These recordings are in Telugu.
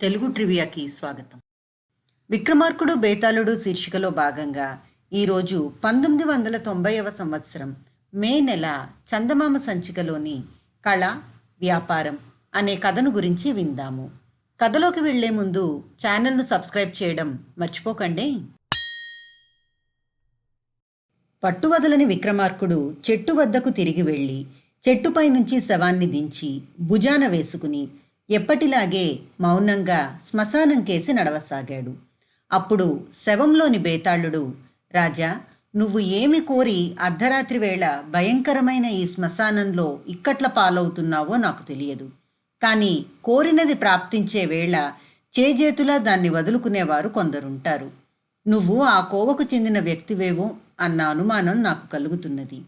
తెలుగు ట్రివియాకి స్వాగతం. విక్రమార్కుడు బేతాళుడు శీర్షికలో భాగంగా ఈరోజు పంతొమ్మిది వందల తొంభైవ సంవత్సరం మే నెల చందమామ సంచికలోని కళ వ్యాపారం అనే కథను గురించి విందాము. కథలోకి వెళ్ళే ముందు ఛానల్ను సబ్స్క్రైబ్ చేయడం మర్చిపోకండి. పట్టువదలని విక్రమార్కుడు చెట్టు వద్దకు తిరిగి వెళ్ళి చెట్టుపై నుంచి శవాన్ని దించి భుజాన వేసుకుని ఎప్పటిలాగే మౌనంగా శ్మశానం కేసి నడవసాగాడు. అప్పుడు శవంలోని బేతాళుడు రాజా నువ్వు ఏమి కోరి అర్ధరాత్రి వేళ భయంకరమైన ఈ శ్మశానంలో ఇక్కట్ల పాలవుతున్నావో నాకు తెలియదు. కానీ కోరినది ప్రాప్తించే వేళ చేజేతులా దాన్ని వదులుకునేవారు కొందరుంటారు. నువ్వు ఆ కోవకు చెందిన వ్యక్తివేవో అన్న అనుమానం నాకు కలుగుతున్నది.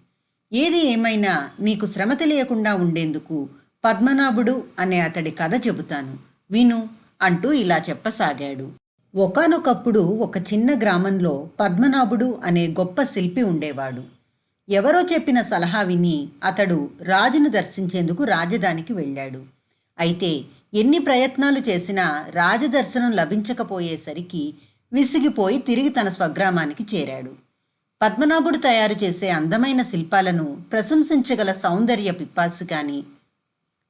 ఏది ఏమైనా నీకు శ్రమ తెలియకుండా ఉండేందుకు పద్మనాభుడు అనే అతడి కథ చెబుతాను. విను అంటూ ఇలా చెప్పసాగాడు. ఒకానొకప్పుడు ఒక చిన్న గ్రామంలో పద్మనాభుడు అనే గొప్ప శిల్పి ఉండేవాడు. ఎవరో చెప్పిన సలహా విని అతడు రాజును దర్శించేందుకు రాజధానికి వెళ్ళాడు. అయితే ఎన్ని ప్రయత్నాలు చేసినా రాజదర్శనం లభించకపోయేసరికి విసిగిపోయి తిరిగి తన స్వగ్రామానికి చేరాడు. పద్మనాభుడు తయారు చేసే అందమైన శిల్పాలను ప్రశంసించగల సౌందర్య పిప్పాసు కానీ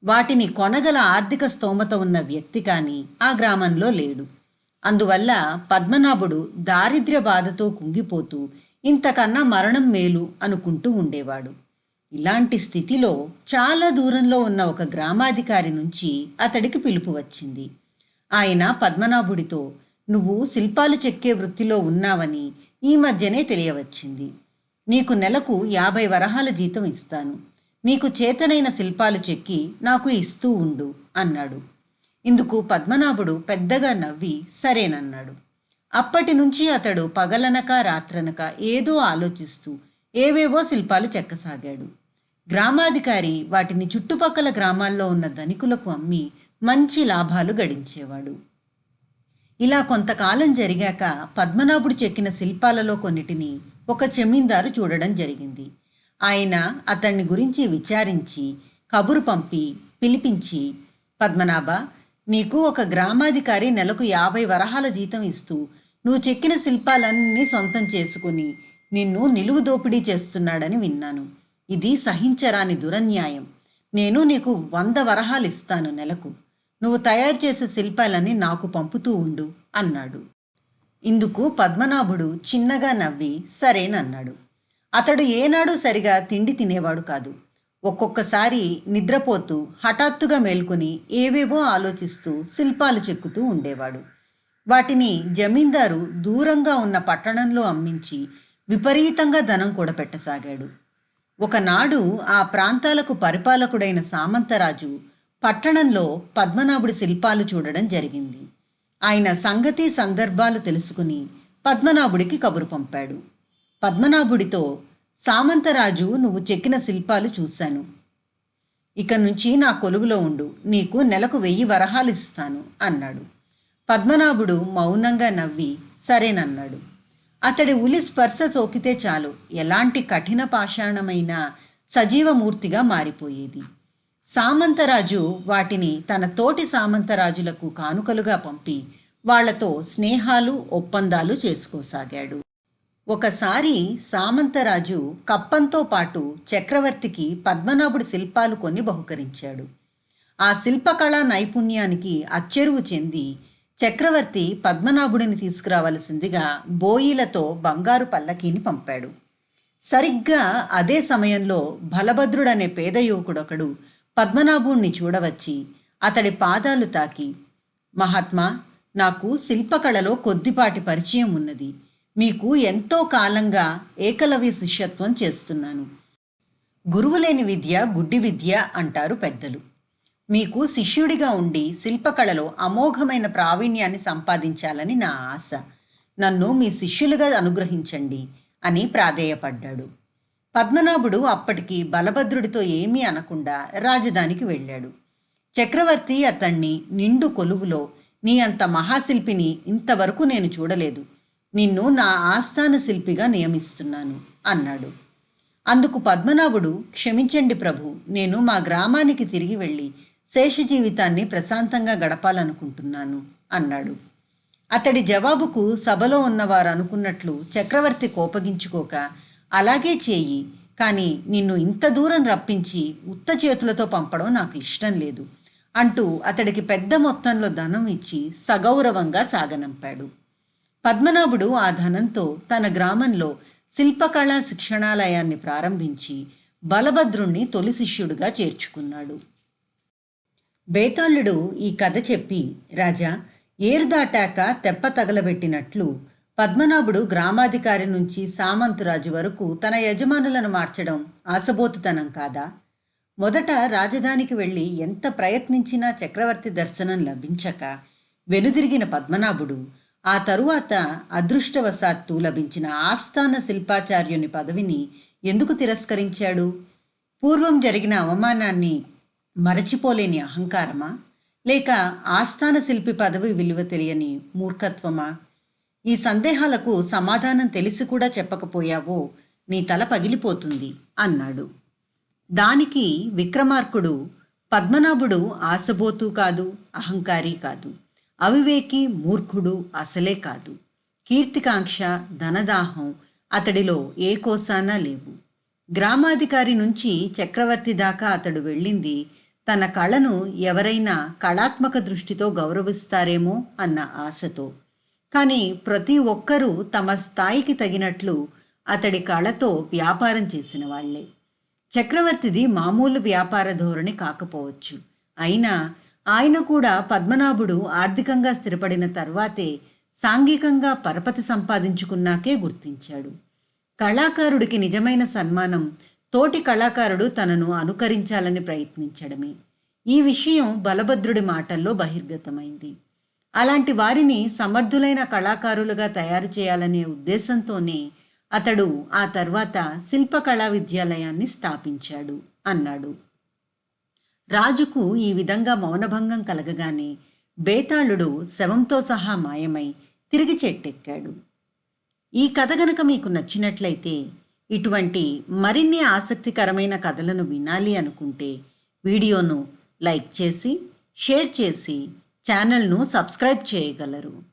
వాటిని కొనగల ఆర్థిక స్తోమత ఉన్న వ్యక్తి కానీ ఆ గ్రామంలో లేడు. అందువల్ల పద్మనాభుడు దారిద్ర్య బాధతో కుంగిపోతూ ఇంతకన్నా మరణం మేలు అనుకుంటూ ఉండేవాడు. ఇలాంటి స్థితిలో చాలా దూరంలో ఉన్న ఒక గ్రామాధికారి నుంచి అతడికి పిలుపు వచ్చింది. ఆయన పద్మనాభుడితో నువ్వు శిల్పాలు చెక్కే వృత్తిలో ఉన్నావని ఈ మధ్యనే తెలియవచ్చింది. నీకు నెలకు యాభై వరహాల జీతం ఇస్తాను. నీకు చేతనైన శిల్పాలు చెక్కి నాకు ఇస్తూ ఉండు అన్నాడు. ఇందుకు పద్మనాభుడు పెద్దగా నవ్వి సరేనన్నాడు. అప్పటి నుంచి అతడు పగలనక రాత్రనక ఏదో ఆలోచిస్తూ ఏవేవో శిల్పాలు చెక్కసాగాడు. గ్రామాధికారి వాటిని చుట్టుపక్కల గ్రామాల్లో ఉన్న ధనికులకు అమ్మి మంచి లాభాలు గడించేవాడు. ఇలా కొంతకాలం జరిగాక పద్మనాభుడు చెక్కిన శిల్పాలలో కొన్నిటిని ఒక జమీందారు చూడడం జరిగింది. ఆయన అతన్ని గురించి విచారించి కబురు పంపి పిలిపించి పద్మనాభ నీకు ఒక గ్రామాధికారి నెలకు యాభై వరహాల జీతం ఇస్తూ నువ్వు చెక్కిన శిల్పాలన్నీ సొంతం చేసుకుని నిన్ను నిలువు దోపిడీ చేస్తున్నాడని విన్నాను. ఇది సహించరాని దురన్యాయం. నేను నీకు వంద వరహాలు ఇస్తాను నెలకు. నువ్వు తయారు చేసే శిల్పాలని నాకు పంపుతూ ఉండు అన్నాడు. ఇందుకు పద్మనాభుడు చిన్నగా నవ్వి సరేనన్నాడు. అతడు ఏనాడు సరిగా తిండి తినేవాడు కాదు. ఒక్కొక్కసారి నిద్రపోతూ హఠాత్తుగా మేల్కొని ఏవేవో ఆలోచిస్తూ శిల్పాలు చెక్కుతూ ఉండేవాడు. వాటిని జమీందారు దూరంగా ఉన్న పట్టణంలో అమ్మించి విపరీతంగా ధనం కూడపెట్టసాగాడు ఒకనాడు ఆ ప్రాంతాలకు పరిపాలకుడైన సామంతరాజు పట్టణంలో పద్మనాభుడి శిల్పాలు చూడడం జరిగింది. ఆయన సంగతి సందర్భాలు తెలుసుకుని పద్మనాభుడికి కబురు పంపాడు. పద్మనాభుడితో సామంతరాజు నువ్వు చెక్కిన శిల్పాలు చూశాను. ఇక నుంచి నా కొలువులో ఉండు నీకు నెలకు వెయ్యి వరహాలు ఇస్తాను అన్నాడు. పద్మనాభుడు మౌనంగా నవ్వి సరేనన్నాడు. అతడి ఉలి స్పర్శ సోకితే చాలు ఎలాంటి కఠిన పాషాణమైన సజీవమూర్తిగా మారిపోయేది. సామంతరాజు వాటిని తన తోటి సామంతరాజులకు కానుకలుగా పంపి వాళ్ళతో స్నేహాలు ఒప్పందాలు చేసుకోసాగాడు. ఒకసారి సామంతరాజు కప్పంతో పాటు చక్రవర్తికి పద్మనాభుడి శిల్పాలు కొన్ని బహుకరించాడు. ఆ శిల్పకళా నైపుణ్యానికి అచ్చెరువు చెంది చక్రవర్తి పద్మనాభుడిని తీసుకురావలసిందిగా బోయిలతో బంగారు పల్లకీని పంపాడు. సరిగ్గా అదే సమయంలో బలభద్రుడనే పేద యువకుడొకడు పద్మనాభుణ్ణి చూడవచ్చి అతడి పాదాలు తాకి మహాత్మా నాకు శిల్పకళలో కొద్దిపాటి పరిచయం ఉన్నది. మీకు ఎంతో కాలంగా ఏకలవ్య శిష్యత్వం చేస్తున్నాను. గురువులేని విద్య గుడ్డి విద్య అంటారు పెద్దలు. మీకు శిష్యుడిగా ఉండి శిల్పకళలో అమోఘమైన ప్రావీణ్యాన్ని సంపాదించాలని నా ఆశ. నన్ను మీ శిష్యులుగా అనుగ్రహించండి అని ప్రాధేయపడ్డాడు. పద్మనాభుడు అప్పటికి బలభద్రుడితో ఏమీ అనకుండా రాజధానికి వెళ్ళాడు. చక్రవర్తి అతన్ని నిండు కొలువులో నీ అంత మహాశిల్పిని ఇంతవరకు నేను చూడలేదు. నిన్ను నా ఆస్థాన శిల్పిగా నియమిస్తున్నాను అన్నాడు. అందుకు పద్మనాభుడు క్షమించండి ప్రభు నేను మా గ్రామానికి తిరిగి వెళ్ళి శేష జీవితాన్ని ప్రశాంతంగా గడపాలనుకుంటున్నాను అన్నాడు. అతడి జవాబుకు సభలో ఉన్నవారు అనుకున్నట్లు చక్రవర్తి కోపగించుకోక అలాగే చేయి కానీ నిన్ను ఇంత దూరం రప్పించి ఉత్త చేతులతో పంపడం నాకు ఇష్టం లేదు అంటూ అతడికి పెద్ద మొత్తంలో ధనం ఇచ్చి సగౌరవంగా సాగనంపాడు. పద్మనాభుడు ఆ ధనంతో తన గ్రామంలో శిల్పకళా శిక్షణాలయాన్ని ప్రారంభించి బలభద్రుణ్ణి తొలి శిష్యుడిగా చేర్చుకున్నాడు. బేతాళుడు ఈ కథ చెప్పి రాజా ఏరు దాటాక తెప్ప తగలబెట్టినట్లు పద్మనాభుడు గ్రామాధికారి నుంచి సామంతురాజు వరకు తన యజమానులను మార్చడం ఆశబోతుతనం కాదా? మొదట రాజధానికి వెళ్ళి ఎంత ప్రయత్నించినా చక్రవర్తి దర్శనం లభించక వెనుదిరిగిన పద్మనాభుడు ఆ తరువాత అదృష్టవశాత్తు లభించిన ఆస్థాన శిల్పాచార్యుని పదవిని ఎందుకు తిరస్కరించాడు? పూర్వం జరిగిన అవమానాన్ని మరచిపోలేని అహంకారమా? లేక ఆస్థాన శిల్పి పదవి విలువ తెలియని మూర్ఖత్వమా? ఈ సందేహాలకు సమాధానం తెలిసి కూడా చెప్పకపోయావో నీ తల పగిలిపోతుంది అన్నాడు. దానికి విక్రమార్కుడు పద్మనాభుడు ఆశబోతూ కాదు అహంకారి కాదు. అవివేకి మూర్ఖుడు అసలే కాదు. కీర్తికాంక్ష ధనదాహం అతడిలో ఏ కోసానా లేవు. గ్రామాధికారి నుంచి చక్రవర్తి దాకా అతడు వెళ్ళింది తన కళను ఎవరైనా కళాత్మక దృష్టితో గౌరవిస్తారేమో అన్న ఆశతో. కానీ ప్రతి ఒక్కరూ తమ స్థాయికి తగినట్లు అతడి కళతో వ్యాపారం చేసిన వాళ్ళే చక్రవర్తిది మామూలు వ్యాపార ధోరణి కాకపోవచ్చు. అయినా ఆయన కూడా పద్మనాభుడు ఆర్థికంగా స్థిరపడిన తర్వాతే సాంఘికంగా పరపతి సంపాదించుకున్నాకే గుర్తించాడు. కళాకారుడికి నిజమైన సన్మానం తోటి కళాకారుడు తనను అనుకరించాలని ప్రయత్నించడమే. ఈ విషయం బలభద్రుడి మాటల్లో బహిర్గతమైంది. అలాంటి వారిని సమర్థులైన కళాకారులుగా తయారు చేయాలనే ఉద్దేశంతోనే అతడు ఆ తర్వాత శిల్పకళా విద్యాలయాన్ని స్థాపించాడు అన్నాడు. రాజుకు ఈ విధంగా మౌనభంగం కలగగానే బేతాళుడు శవంతో సహా మాయమై తిరిగి చెట్టెక్కాడు ఈ కథ గనక మీకు నచ్చినట్లయితే ఇటువంటి మరిన్ని ఆసక్తికరమైన కథలను వినాలి అనుకుంటే వీడియోను లైక్ చేసి షేర్ చేసి ఛానల్ను సబ్స్క్రైబ్ చేయగలరు.